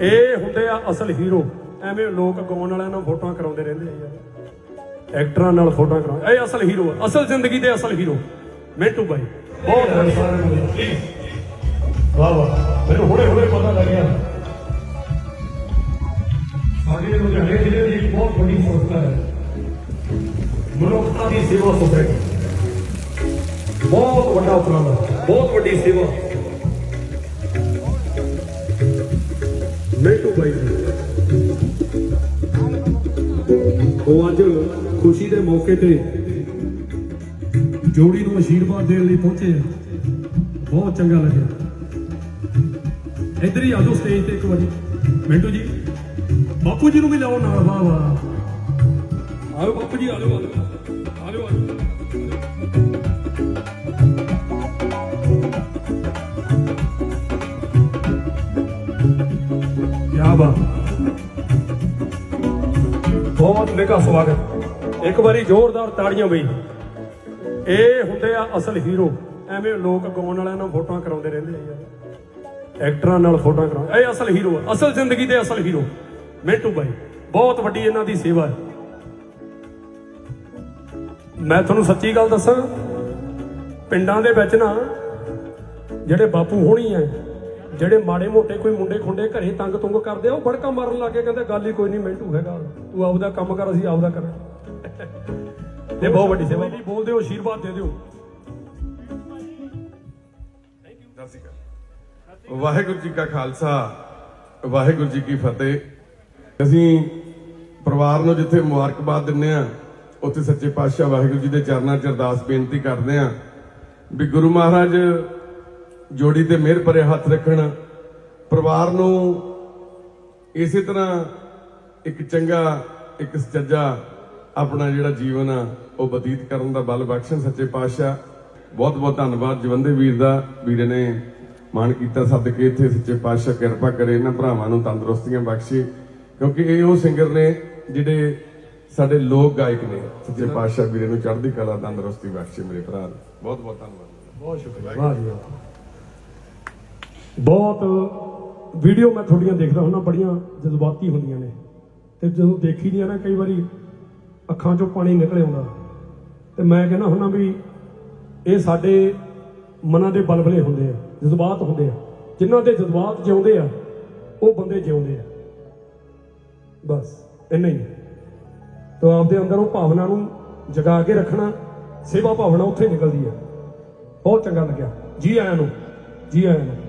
ਇਹ ਹੁੰਦੇ ਆ ਅਸਲ ਹੀਰੋ। ਐਵੇਂ ਲੋਕ ਗਾਉਣ ਵਾਲਿਆਂ ਨਾਲ ਫੋਟੋਆਂ ਕਰਾਉਂਦੇ ਰਹਿੰਦੇ ਆ ਯਾਰ। ਐਕਟਰਾਂ ਨਾਲ ਫੋਟੋਆਂ ਕਰਾਉਂਦੇ ਇਹ ਅਸਲ ਹੀਰੋ ਆ। ਅਸਲ ਜ਼ਿੰਦਗੀ ਦੇ ਅਸਲ ਹੀਰੋ। ਮਿੰਟੂ ਬਾਈ। ਬਹੁਤ ਪਲੀਜ਼ ਵਾਹ ਵਾਹ। ਮੈਨੂੰ ਹੁਣੇ ਹੁਣੇ ਪਤਾ ਲੱਗਿਆ ਸਾਡੇ ਲੁਧਿਆਣੇ ਜ਼ਿਲ੍ਹੇ ਦੀ ਬਹੁਤ ਵੱਡੀ ਸੰਸਥਾ ਹੈ। ਮਨੁੱਖਤਾ ਦੀ ਸੇਵਾ ਸੁਸਾਇਟੀ। ਬਹੁਤ ਵੱਡਾ ਉਪਰਾਲਾ। ਬਹੁਤ ਵੱਡੀ ਸੇਵਾ। ਮਿੰਟੂ ਬਾਈ ਉਹ ਅੱਜ ਖੁਸ਼ੀ ਦੇ ਮੌਕੇ ਤੇ ਜੋੜੀ ਨੂੰ ਅਸ਼ੀਰਵਾਦ ਦੇਣ ਲਈ ਪਹੁੰਚੇ ਆ। ਬਹੁਤ ਚੰਗਾ ਲੱਗਿਆ। ਇੱਧਰ ਹੀ ਆ ਜਾਓ ਸਟੇਜ ਤੇ ਇੱਕ ਵਾਰੀ। ਮਿੰਟੂ ਜੀ, ਬਾਪੂ ਜੀ ਨੂੰ ਵੀ ਲਾਓ ਨਾਲ ਵਾਹ ਵਾਹ ਆਓ ਬਾਪੂ ਜੀ, ਆ ਜਾਓ ਆ ਜਾਓ ਆ ਬਹੁਤ ਨਿੱਘਾ ਸਵਾਗਤ। ਇੱਕ ਵਾਰੀ ਜ਼ੋਰਦਾਰ ਤਾੜੀਆਂ ਬਈ। ਇਹ ਹੁੰਦੇ ਆ ਅਸਲ ਹੀਰੋ। ਐਵੇਂ ਲੋਕ ਗਾਉਣ ਵਾਲਿਆਂ ਨਾਲ ਫੋਟੋਆਂ ਕਰਾਉਂਦੇ ਰਹਿੰਦੇ ਆ ਯਾਰ। ਐਕਟਰਾਂ ਨਾਲ ਫੋਟੋਆਂ ਕਰਾਉਂਦੇ ਇਹ ਅਸਲ ਹੀਰੋ ਆ। ਅਸਲ ਜ਼ਿੰਦਗੀ ਦੇ ਅਸਲ ਹੀਰੋ। ਮਿੰਟੂ ਬਾਈ, ਬਹੁਤ ਵੱਡੀ ਇਹਨਾਂ ਦੀ ਸੇਵਾ ਹੈ ਮੈਂ ਤੁਹਾਨੂੰ ਸੱਚੀ ਗੱਲ ਦੱਸਾਂ, ਪਿੰਡਾਂ ਦੇ ਵਿੱਚ ਨਾ ਜਿਹੜੇ ਬਾਪੂ ਹੋਣੀ ਐ ਜਿਹੜੇ ਮਾੜੇ ਮੋਟੇ ਕੋਈ ਮੁੰਡੇ ਖੁੰਡੇ ਘਰੇ ਤੰਗ ਤੁੰਗ ਕਰਦੇ ਆ ਉਹ ਫੜਕਾ ਮਾਰਨ ਲੱਗੇ ਕਹਿੰਦੇ ਗੱਲ ਹੀ ਕੋਈ ਨਹੀਂ ਮਿੰਟੂ ਹੈਗਾ ਤੂੰ ਆਪਦਾ ਕੰਮ ਕਰ ਅਸੀਂ ਆਪਦਾ ਕਰਾਂ ਇਹ ਬਹੁਤ ਵੱਡੀ ਸੇਵਾ। ਜੀ ਬੋਲਦੇ ਹੋ ਆਸ਼ੀਰਵਾਦ ਦੇ ਦਿਓ। ਵਾਹਿਗੁਰੂ ਜੀ ਕਾ ਖਾਲਸਾ ਵਾਹਿਗੁਰੂ ਜੀ ਕੀ ਫਤਿਹ। ਅਸੀਂ ਪਰਿਵਾਰ ਨੂੰ ਜਿੱਥੇ ਮੁਬਾਰਕਬਾਦ ਦਿੰਨੇ ਆ ਉੱਥੇ ਸੱਚੇ ਪਾਤਸ਼ਾਹ ਵਾਹਿਗੁਰੂ ਜੀ ਦੇ ਚਰਨਾਂ 'ਚ ਅਰਦਾਸ ਬੇਨਤੀ ਕਰਦੇ ਆ ਵੀ ਗੁਰੂ ਮਹਾਰਾਜ ਜੋੜੀ ਤੇ ਮਿਹਰ ਭਰੇ ਹੱਥ ਰੱਖਣ। ਪਰਿਵਾਰ ਨੂੰ ਇਸੇ ਤਰ੍ਹਾਂ ਇੱਕ ਚੰਗਾ, ਇੱਕ ਸੱਚਾ ਆਪਣਾ ਜਿਹੜਾ ਜੀਵਨ ਆ, ਉਹ ਬਤੀਤ ਕਰਨ ਦਾ ਬਲ ਬਖਸ਼ਣ ਸੱਚੇ ਪਾਤਸ਼ਾਹ। ਬਹੁਤ ਬਹੁਤ ਧੰਨਵਾਦ ਜਵੰਦੇ ਵੀਰ ਦਾ। ਵੀਰੇ ਨੇ ਮਾਣ ਕੀਤਾ ਸਦਕੇ ਇੱਥੇ। ਸੱਚੇ ਪਾਤਸ਼ਾਹ ਕਿਰਪਾ ਕਰੇ ਇਹਨਾਂ ਭਰਾਵਾਂ ਨੂੰ ਤੰਦਰੁਸਤੀਆਂ ਬਖਸ਼ੇ। ਕਿਉਂਕਿ ਇਹ ਉਹ ਸਿੰਗਰ ਨੇ ਜਿਹੜੇ ਸਾਡੇ ਲੋਕ ਗਾਇਕ ਨੇ। ਸੱਚੇ ਪਾਤਸ਼ਾਹ ਵੀਰੇ ਨੂੰ ਚੜ੍ਹਦੀ ਕਲਾ ਤੰਦਰੁਸਤੀ ਬਖਸ਼ੇ ਮੇਰੇ ਭਰਾ ਨੂੰ ਬਹੁਤ ਬਹੁਤ ਧੰਨਵਾਦ। ਬਹੁਤ ਸ਼ੁਕਰੀਆ। ਵਾਹ ਜੀ ਬਹੁਤ ਵੀਡੀਓ ਮੈਂ ਤੁਹਾਡੀਆਂ ਦੇਖਦਾ ਹੁੰਦਾ, ਬੜੀਆਂ ਜਜ਼ਬਾਤੀ ਹੁੰਦੀਆਂ ਨੇ। ਤੇ ਜਦੋਂ ਦੇਖੀ ਦੀਆਂ ਨਾ, ਕਈ ਵਾਰੀ ਅੱਖਾਂ 'ਚੋਂ ਪਾਣੀ ਨਿਕਲ ਆਉਂਦਾ। ਤੇ ਮੈਂ ਕਹਿੰਦਾ ਹੁੰਦਾ ਵੀ ਇਹ ਸਾਡੇ ਮਨਾਂ ਦੇ ਬਲਬਲੇ ਹੁੰਦੇ ਆ, ਜਜ਼ਬਾਤ ਹੁੰਦੇ ਆ। ਜਿਨ੍ਹਾਂ ਦੇ ਜਜ਼ਬਾਤ ਜਿਉਂਦੇ ਆ, ਉਹ ਬੰਦੇ ਜਿਉਂਦੇ ਆ। ਬਸ, ਇੰਨਾ ਹੀ। ਤਾਂ ਆਪਦੇ ਅੰਦਰ ਉਹ ਭਾਵਨਾ ਨੂੰ ਜਗਾ ਕੇ ਰੱਖਣਾ, ਸੇਵਾ ਭਾਵਨਾ ਉੱਥੇ ਨਿਕਲਦੀ ਆ। ਬਹੁਤ ਚੰਗਾ ਲੱਗਿਆ। ਜੀ ਆਇਆਂ ਨੂੰ, ਜੀ ਆਇਆਂ ਨੂੰ।